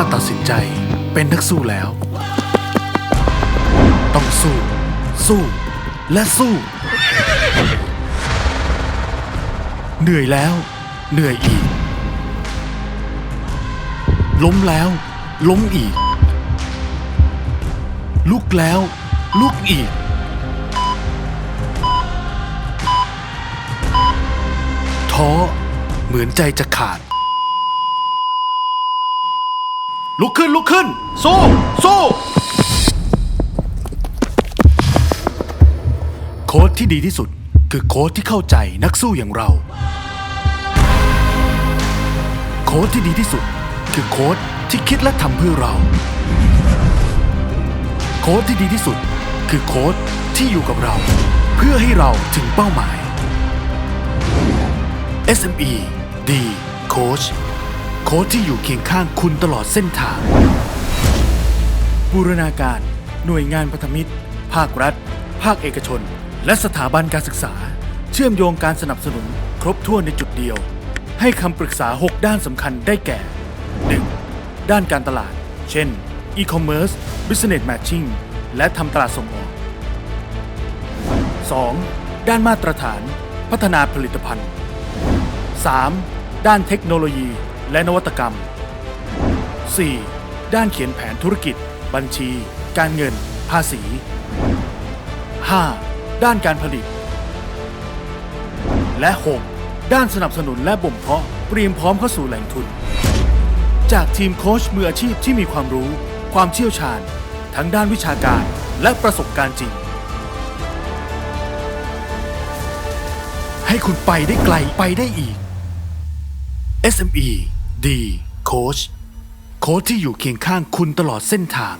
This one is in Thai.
าตัดสินใจเป็นนักสู้แล้ว ต้องสู้ สู้และสู้ เหนื่อยแล้ว เหนื่อยอีก ล้มแล้ว ล้มอีก ลุกแล้ว ลุกอีก ท้อเหมือนใจจะขาด ลุกขึ้นลุกขึ้น สู้ สู้โค้ดที่ดีที่สุด คือโค้ดที่เข้าใจนักสู้อย่างเรา โค้ดที่ดีที่สุด คือโค้ดที่คิดและทำเพื่อเรา โค้ดที่ดีที่สุด คือโค้ดที่อยู่กับเรา เพื่อให้เราถึงเป้าหมาย SME D Coach โค้ชที่อยู่เคียงข้างคุณตลอดเส้นทาง บูรณาการ หน่วยงานพันธมิตร ภาครัฐ ภาคเอกชน และสถาบันการศึกษา เชื่อมโยงการสนับสนุน ครบถ้วนในจุดเดียว ให้คำปรึกษา 6 ด้านสำคัญได้แก่ 1. ด้านการตลาด เช่น e-commerce business matching และทำตลาดส่งออก 2. ด้านมาตรฐาน พัฒนาผลิตภัณฑ์ 3. ด้านเทคโนโลยี และนวัตกรรม 4. ด้านเขียนแผนธุรกิจ บัญชี การเงิน ภาษี 5. ด้านการผลิต และ 6. ด้านสนับสนุนและบ่มเพาะเตรียมพร้อมเข้าสู่แหล่งทุน จากทีมโค้ชมืออาชีพที่มีความรู้ ความเชี่ยวชาญ ทั้งด้านวิชาการและประสบการณ์จริง ให้คุณไปได้ไกลไปได้อีก SME ดีโค้ชโค้ชที่อยู่เคียงข้างคุณตลอดเส้นทาง